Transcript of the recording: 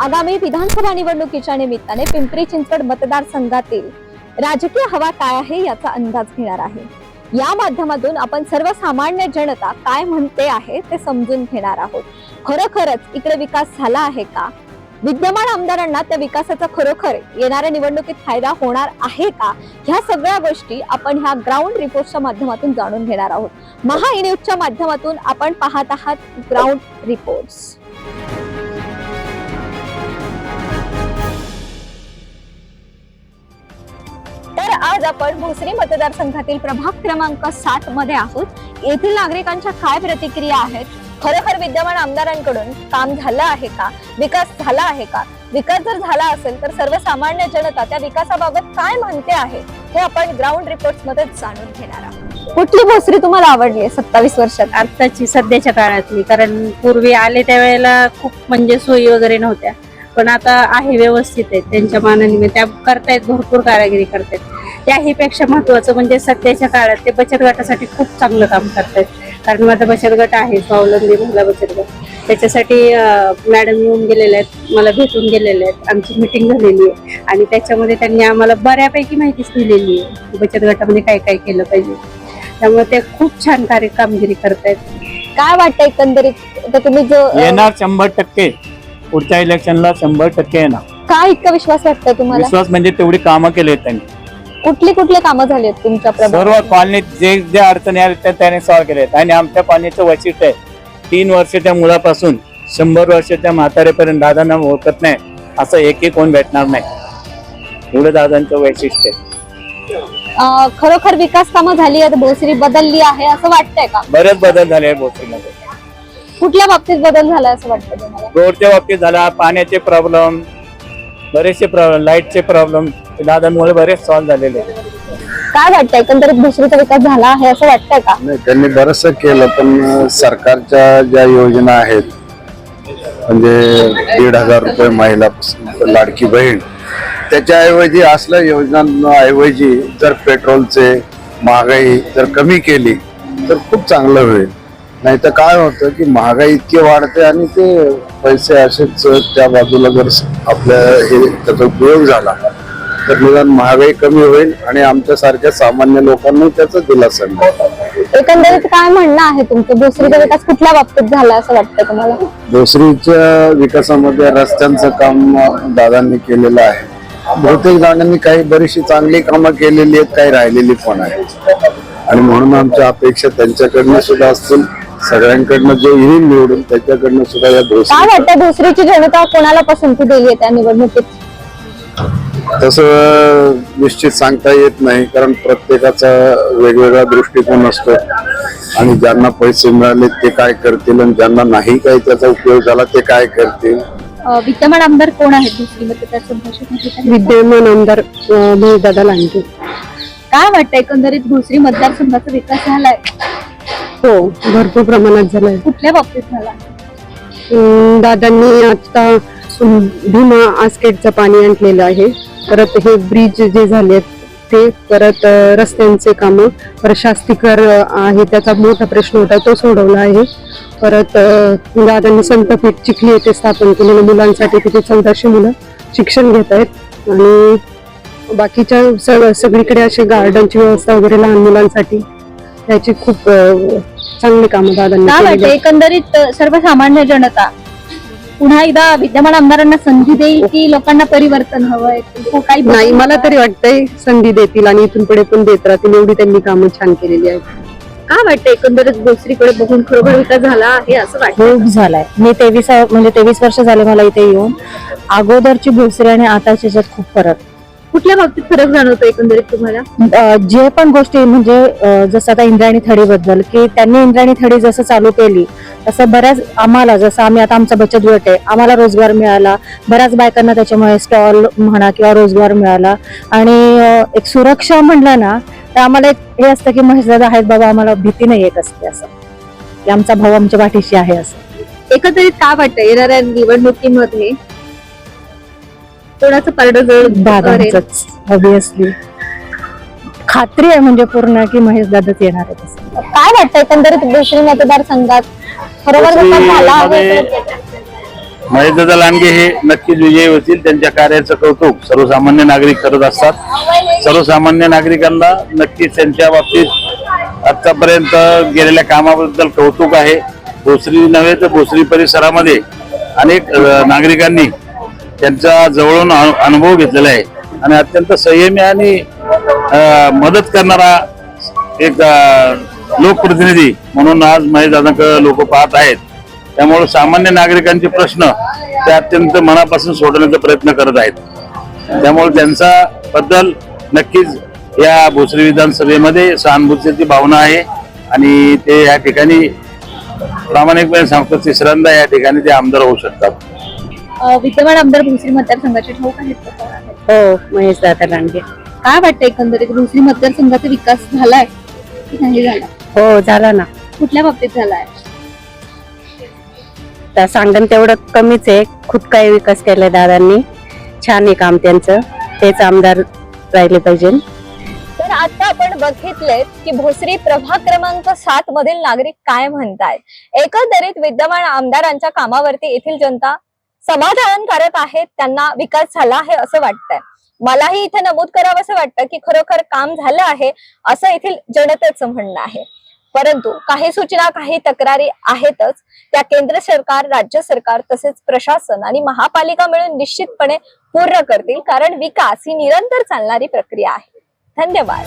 आगामी विधानसभा निवडणुकीच्या निमित्ताने पिंपरी चिंचवड मतदारसंघातील राजकीय हवा काय आहे याचा अंदाज घेणार आहे. या माध्यमातून आपण सर्वसामान्य जनता काय म्हणते आहे ते समजून घेणार आहोत. खरोखरच इकडे विकास झाला आहे का? विद्यमान आमदारांना त्या विकासाचा खरोखर येणाऱ्या निवडणुकीत फायदा होणार आहे का? ह्या सगळ्या गोष्टी आपण ह्या ग्राउंड रिपोर्टच्या माध्यमातून जाणून घेणार आहोत. महा न्यूजच्या माध्यमातून आपण पाहत आहात ग्राउंड रिपोर्ट्स. आज आपण भोसरी मतदारसंघातील प्रभाग क्रमांक सात मध्ये आहोत. येथील नागरिकांच्या काय प्रतिक्रिया आहेत? खरोखर विद्यमान आमदारांकडून काम झालं आहे का? विकास झाला आहे का? विकास जर झाला असेल तर सर्वसामान्य जनता त्या विकासाबाबत काय म्हणते आहे? हे आपण ग्राउंड रिपोर्टमध्ये जाणून घेणार आहोत. कुठली भोसरी तुम्हाला आवडली आहे सत्तावीस वर्षात? आत्ताची सध्याच्या काळातली कारण पूर्वी आले त्यावेळेला खूप म्हणजे सोयी वगैरे नव्हत्या. पण आता आहे व्यवस्थित आहेत त्यांच्या मानाने त्या करतायत भरपूर कारागिरी करतायत. त्याहीपेक्षा महत्वाचं म्हणजे सध्याच्या काळात ते बचत गटासाठी खूप चांगलं काम करतायत. कारण माझा बचत गट आहे स्वावलंबी महिला बचत गट. त्याच्यासाठी मॅडम येऊन गेलेल्या आहेत मला भेटून गेलेल्या आहेत आमची मिटिंग झालेली आहे. आणि त्याच्यामध्ये त्यांनी आम्हाला बऱ्यापैकी माहितीच दिलेली आहे की बचत गटामध्ये काय काय केलं पाहिजे. त्यामुळे ते खूप छान कार्य कामगिरी करतायत. काय वाटतं एकंदरीत? आता तुम्ही जो येणार शंभर टक्के. पुढच्या इलेक्शनला शंभर टक्के येणार. काय इतका विश्वास वाटतं तुम्हाला? विश्वास म्हणजे तेवढी कामं केली आहेत त्यांनी. कुठली कुठली कामं झाली आहेत तुमच्या सर्व प्रभागात कॉलनीत जे जे अडचणी आल्या त्या त्याने सॉल्व्ह केले आहेत. आणि आमच्या कॉलनीचं वैशिष्ट्य आहे तीन वर्षाच्या मुलापासून शंभर वर्षाच्या म्हातारेपर्यंत दादांना ओळखत नाही असं एकही कोण भेटणार नाही. एवढं दादांचं वैशिष्ट्य आहे. अं, खरोखर विकास कामं झाली आहेत भोसरी बदलली आहे असं वाटतंय का? बरेच बदल झाले आहेत भोसरीमध्ये. कुठल्या बाबतीत बदल झाला असं वाटतं तुम्हाला? रोडच्या बाबतीत झाला पाण्याचे प्रॉब्लेम बरेचसे प्रॉब्लेम लाईटचे प्रॉब्लेम दादांमुळे बरेच सॉल्व्ह झालेले. आहेत काय वाटतं एकंदरीत भोसरीचा विकास झाला आहे असं वाटतंय का? नाही त्यांनी बरंच केलं पण सरकारच्या ज्या योजना आहेत म्हणजे दीड हजार रुपये महिला लाडकी बहीण त्याच्याऐवजी असल्या योजनांऐवजी जर पेट्रोलचे महागाई जर कमी केली तर खूप चांगलं होईल. नाही तर काय होतं की महागाई इतकी वाढते आणि ते पैसे असेच त्या बाजूला जर आपल्या हे त्याचा उपयोग झाला तर निदान महागाई कमी होईल आणि आमच्यासारख्या सामान्य लोकांना त्याचा दिलासा मिळेल. एकंदरीत काय म्हणणं आहे तुमचं? भोसरीचा विकास कुठल्या बाबतीत झाला असं वाटतं तुम्हाला? भोसरीच्या विकासामध्ये रस्त्यांचं काम दादांनी केलेलं आहे. बहुतेक जणांनी काही बरीचशी चांगली कामं केलेली आहेत काही राहिलेली पण आहेत. आणि म्हणून आमच्या अपेक्षा त्यांच्याकडनं सुद्धा असतील. सगळ्यांकडनं जे येईल निवडून त्याच्याकडनं सुद्धा या काय वाटतं भोसरीची जनता कोणाला पसंती दिली आहे त्या निवडणुकीत? तसं निश्चित सांगता येत नाही कारण प्रत्येकाचा वेगवेगळा दृष्टिकोन असतो. आणि ज्यांना पैसे मिळाले ते काय करतील आणि ज्यांना नाही काही त्याचा उपयोग झाला ते काय करतील? अं, विद्यमान आमदार कोण आहेत मतदारसंघाचे विद्यमान आमदार दादा लांडगे. काय वाटतं एकंदरीत भोसरी मतदारसंघाचा विकास झालाय? हो भरपूर प्रमाणात झालाय. कुठल्या बाबतीत झाला? अं, दादांनी आता भीमा आस्केटचं पाणी आणलेलं आहे. परत हे ब्रिज जे झाले ते परत अं, रस्त्यांचे कामं परत शास्तीकर अं, आहे त्याचा मोठा प्रश्न होता तो सोडवला आहे. परत अं, दादांनी संतपीठ चिखली येथे स्थापन केलेलं मुलांसाठी तिथे चौदाशे मुलं शिक्षण घेत आहेत. आणि बाकीच्या सग- सगळीकडे अशी गार्डनची व्यवस्था वगैरे लहान मुलांसाठी त्याची खूप चांगली कामं काय वाटतं. एकंदरीत सर्वसामान्य जनता पुन्हा एकदा विद्यमान आमदारांना संधी देईल की लोकांना परिवर्तन हवंय को- काही बदल नाही मला? तरी वाटतंय संधी देतील आणि इथून पुढे पण देत राहतील एवढी त्यांनी कामं छान केलेली आहेत. काय वाटतं एकंदरीत भोसरीकडे बघून खरोखर विकास झाला आहे असं वाटतं खूप झालाय. मी तेवीस म्हणजे तेवीस वर्ष झाले मला इथे येऊन. अगोदरची भोसरी आणि आताच्या याच्यात खूप फरक. कुठल्या बाबतीत फरक जाणवतो एकंदरीत तुम्हाला? अं, जे पण गोष्टी म्हणजे अं, जसं आता इंद्रायणी थडी बद्दल की त्यांनी इंद्रायणी थडी जसं चालू केली तसं बऱ्याच आम्हाला जसं आम्ही आता आमचा बचत गट आहे आम्हाला रोजगार मिळाला. बऱ्याच बायकांना त्याच्यामुळे स्टॉल म्हणा किंवा रोजगार मिळाला. आणि अं, एक सुरक्षा म्हणलं ना तर आम्हाला एक हे असतं की महेशदादा आहेत बाबा आम्हाला भीती नाही येत असते असं. की आमचा भाऊ आमच्या पाठीशी आहे असं. एकंदरीत काय वाटतं येणाऱ्या निवडणुकीमध्ये? कोणाचं पारडं? दादांच ऑब्विसली खात्री आहे म्हणजे पूर्ण की महेश दादाच येणार आहे तसं. काय वाटतं एकंदरीत भोसरी मतदारसंघात? खरोखर विकास झाला? महेशदादा लांडगे हे नक्कीच विजयी होतील. त्यांच्या कार्याचं कौतुक सर्वसामान्य नागरिक करत असतात. सर्वसामान्य नागरिकांना नक्कीच त्यांच्या बाबतीत आतापर्यंत गेलेल्या कामाबद्दल कौतुक आहे. भोसरी नव्हे तर भोसरी परिसरामध्ये अनेक अ, नागरिकांनी त्यांचा जवळून अनु- अनुभव घेतलेला आहे. आणि अत्यंत संयमी आणि मदत करणारा एक लोकप्रतिनिधी म्हणून आज महेशदादांकडे लोक पाहत आहेत. त्यामुळे सामान्य नागरिकांचे प्रश्न ते अत्यंत मनापासून सोडवण्याचा प्रयत्न करत आहेत. त्यामुळे त्यांचा बद्दल नक्कीच या भोसरी विधानसभेमध्ये सहानुभूतीची भावना आहे. आणि ते या ठिकाणी प्रामाणिकपणे सांगतो तिसऱ्यांदा या ठिकाणी ते आमदार होऊ शकतात. विद्यमान आमदार भोसरी मतदारसंघाचे ठाऊक आहेत? हो महेश दादा लांडगे. काय वाटतं एकंदरीत? भोसरी मतदारसंघाचा विकास झालाय? की नाही झाला. हो झाला ना. कुठल्या बाबतीत झालाय? त्या सांगन तेवढं कमीच आहे. खूप काही विकास केलाय दादांनी. छान आहे काम त्यांचं. तेच आमदार राहिले पाहिजे. तर आता आपण बघितले की भोसरी प्रभाग क्रमांक सात मधील नागरिक काय म्हणतायत? एकंदरीत विद्यमान आमदारांच्या कामावरती येथील जनता समाधानकारक आहेत त्यांना विकास झाला आहे असं वाटतंय. मलाही इथे नमूद करावं असं वाटतं की खरोखर काम झालं आहे असं येथील जनतेचं म्हणणं आहे. परंतु काही सूचना काही तक्रारी आहेतच. त्या केंद्र सरकार राज्य सरकार तसेच प्रशासन आणि महापालिका मिळून निश्चितपणे पूर्ण करतील कारण विकास ही निरंतर चालणारी प्रक्रिया आहे. धन्यवाद.